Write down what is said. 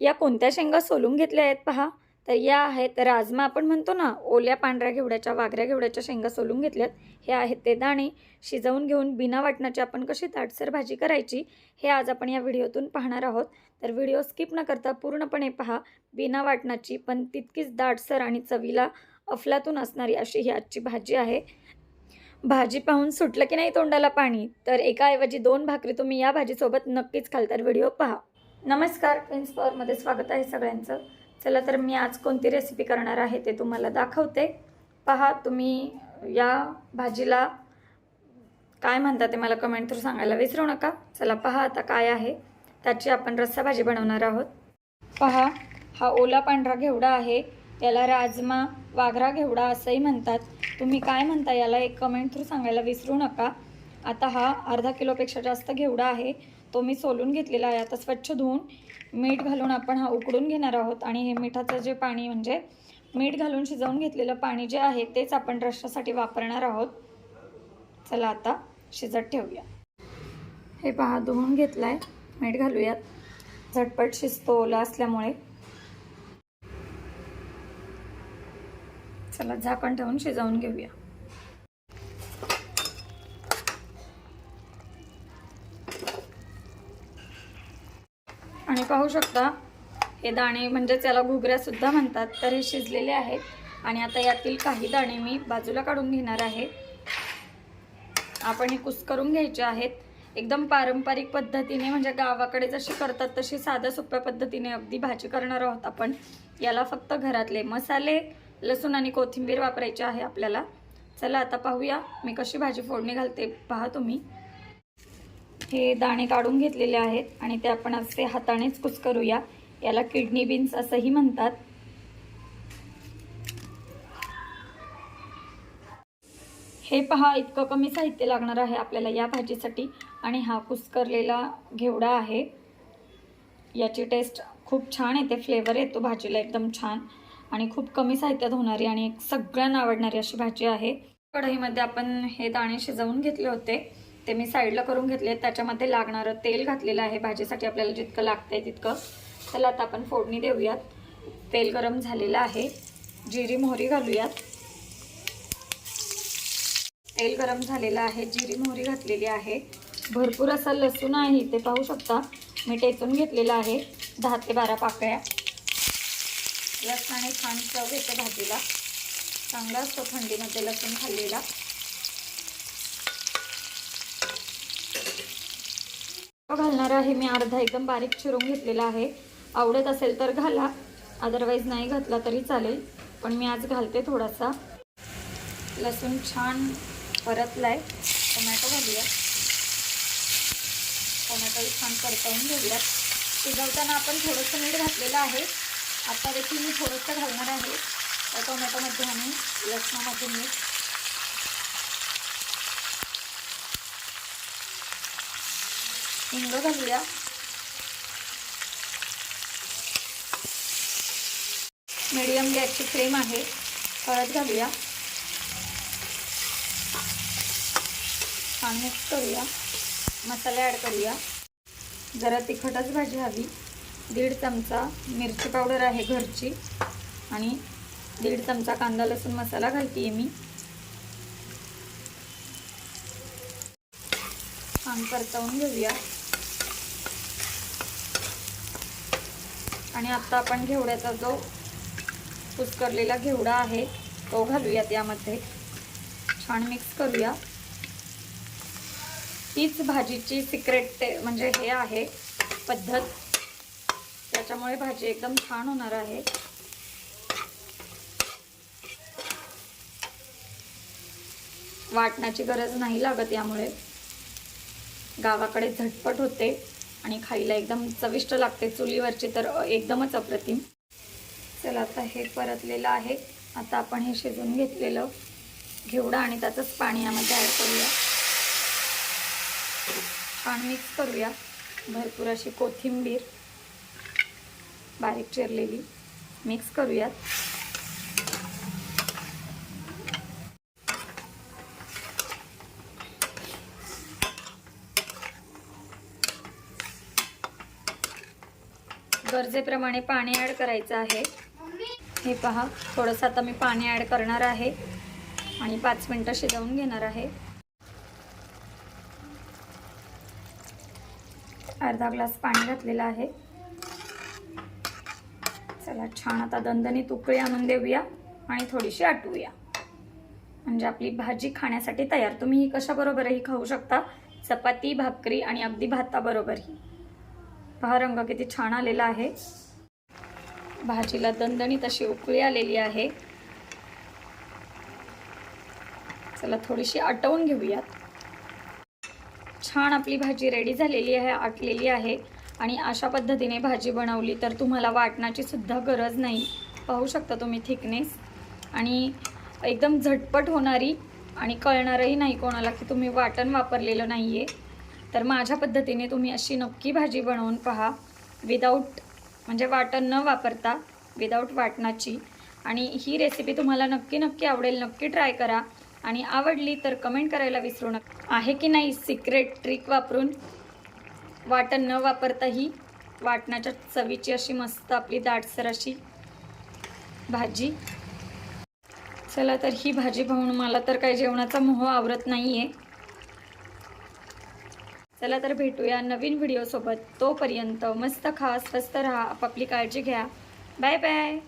या कोणत्या शेंगा सोलून घेतल्या आहेत पहा. तर या आहेत राजमा आपण म्हणतो ना ओल्या पांढऱ्या घेवड्याच्या वाघऱ्या घेवड्याच्या शेंगा सोलून घेतल्यात. हे आहेत ते दाणे. शिजवून घेऊन बिना वाटणाची आपण कशी ताटसर भाजी करायची हे आज आपण या व्हिडिओतून पाहणार आहोत. तर व्हिडिओ स्किप न करता पूर्णपणे पहा. बिना वाटणाची पण तितकीच दाटसर आणि चवीला अफलातून असणारी अशी ही आजची भाजी आहे. भाजी पाहून सुटलं की नाही तोंडाला पाणी? तर एकाऐवजी दोन भाकरी तुम्ही या भाजीसोबत नक्कीच खाल तर व्हिडिओ पहा. नमस्कार ट्विन्स पॉवरमध्ये स्वागत आहे सगळ्यांचं. चला तर मी आज कोणती रेसिपी करणार आहे ते तुम्हाला दाखवते. पहा तुम्ही या भाजीला काय म्हणता ते मला कमेंट थ्रू सांगायला विसरू नका. चला पहा आता काय आहे. त्याची आपण रस्सा भाजी बनवणार आहोत. पहा हा ओला पांढरा घेवडा आहे. याला राजमा वाघरा घेवडा असंही म्हणतात. तुम्ही काय म्हणता याला एक कमेंट थ्रू सांगायला विसरू नका. आता हा अर्धा किलोपेक्षा जास्त घेवडा आहे. तो मी सोलून घेतलेला आहे. आता स्वच्छ धुवून मीठ घालून आपण हा उकडून घेणार आहोत आणि हे मिठाचं जे पाणी म्हणजे मीठ घालून शिजवून घेतलेलं पाणी जे आहे तेच आपण रश्श्यासाठी वापरणार आहोत. चला आता शिजत ठेवूया. हे पहा धुवून घेतलं आहे मीठ घालूयात. झटपट शिजतो ओला असल्यामुळे. चला झाकण ठेवून शिजवून घेऊया. आणि पाहू शकता. हे दाणे म्हणजे याला घुगऱ्यासुद्धा म्हणतात. तर हे शिजलेले आहेत. आणि आता यातील काही दाणे मी बाजूला काढून घेणार आहे. आपण हे कुस करून घ्यायचे आहेत. एकदम पारंपरिक पद्धतीने म्हणजे गावाकडे जशी करतात तशी साध्या सोप्या पद्धतीने अगदी भाजी करणार आहोत आपण. याला फक्त घरातले मसाले लसूण आणि कोथिंबीर वापरायची आहे आपल्याला. चला आता पाहूया मी कशी भाजी फोडणी घालते. पहा तुम्ही. हे दाणे काढून घेतलेले आहेत आणि ते आपण असे हातानेच कुस करूया याला किडनी बीन्स असंही म्हणतात. हे पहा इतकं कमी साहित्य लागणार आहे आपल्याला या भाजीसाठी आणि हा कुस्करलेला घेवडा आहे. याची टेस्ट खूप छान येते फ्लेवर येतो भाजीला एकदम छान. आणि खूप कमी साहित्यात होणारी आणि एक सगळ्यांना आवडणारी अशी भाजी आहे. कढईमध्ये आपण हे दाणे शिजवून घेतले होते. ते मी साईडला करून घेतले. त्याच्यामध्ये लागणारं तेल घातलेलं आहे. भाजीसाठी आपल्याला जितकं लागतं आहे तितकं. चला आता आपण फोडणी देऊयात. तेल गरम झालेलं आहे. जिरी मोहरी घालूयात. तेल गरम झालेलं आहे. जिरी मोहरी घातलेली आहे. भरपूर असा लसूण आहे इथे पाहू शकता. मी टेचून घेतलेला आहे. दहा ते बारा पाकळ्या. लसणाने छान चव येते भाजीला. चांगला असतो थंडीमध्ये लसूण खाल्लेला. घालणार आहे. मी अर्धा एकदम बारीक चिरून घेतलेला आहे. आवडत असेल तर घाला. अदरवाईज नाही घातला तरी चालेल. पण मी आज घालते थोडासा. लसूण छान परतलाय. टोमॅटो घालूया. टोमॅटोही छान परतवून घेऊयात शिजवताना आपण थोडंसं मीठ घातलेलं आहे. आता देखील मी थोडंसं घालणार आहे. त्या टोमॅटोमध्ये आणि लसणामध्ये मीठ. हिंग घालूया मीडियम गॅसची फ्लेम आहे हळद घालूया. छान मिक्स करूया. मसाले ॲड करूया. जरा तिखटच भाजी हवी. दीड चमचा मिरची पावडर आहे घरची. आणि दीड चमचा कांदा लसूण मसाला घालते मी. छान परतवून घेऊया. आणि आत्ता आपण घेवड्याचा जो कुस्करलेला घेवडा आहे तो घालूयात यामध्ये. छान मिक्स करूया. हीच भाजीची सिक्रेट ते म्हणजे हे आहे पद्धत. त्याच्यामुळे भाजी एकदम छान होणार आहे. वाटण्याची गरज नाही लागत यामुळे. गावाकडे झटपट होते. आणि खायला एकदम चविष्ट लागते. चुलीवरची तर एकदमच अप्रतिम. चला आता हे परतलेलं आहे. आता आपण हे शिजून घेतलेलं घेवडा आणि त्याचंच पाणी यामध्ये ॲड करूया. छान मिक्स करूया. भरपूर अशी कोथिंबीर बारीक चिरलेली मिक्स करूयात. गरजेप्रमाणे पाणी ॲड करायचं आहे. हे पहा थोडंसं आता मी पाणी ॲड करणार आहे आणि पाच मिनटं शिजवून घेणार आहे. अर्धा ग्लास पाणी घातलेलं आहे. चला छान आता दणदणीत उकळी आणून देऊया आणि थोडीशी आटवूया म्हणजे आपली भाजी खाण्यासाठी तयार. तुम्ही ही कशाबरोबरही खाऊ शकता. चपाती भाकरी आणि अगदी भाताबरोबरही. पहा रंग किती छान आलेला आहे. भाजीला दणदणीत अशी उकळी आलेली आहे. चला थोडीशी आटवून घेऊयात. छान आपली भाजी रेडी झालेली आहे आटलेली आहे. आणि अशा पद्धतीने भाजी बनवली तर तुम्हाला वाटणाची सुद्धा गरज नाही. पाहू शकता तुम्ही थिकनेस आणि एकदम झटपट होणारी आणि कळणारही नाही कोणाला की तुम्ही वाटण वापरलेलं नाही आहे तर माझ्या पद्धतीने तुम्ही अशी नक्की भाजी बनवून पहा. विदाऊट म्हणजे वाटण न वापरता विदाऊट वाटणाची. आणि ही रेसिपी तुम्हाला नक्की नक्की आवडेल नक्की ट्राय करा. आणि आवडली तर कमेंट करायला विसरू नका. आहे की नाही सिक्रेट ट्रिक वापरून? वाटण न वापरताही वाटणाच्या चवीची अशी मस्त आपली दाटसर अशी भाजी. चला तर ही भाजी पाहून मला तर काही जेवणाचा मोह आवरत नाही आहे चला तर भेटूया नवीन व्हिडिओसोबत तोपर्यंत मस्त खा स्वस्त राहा. आपापली काळजी घ्या. Bye bye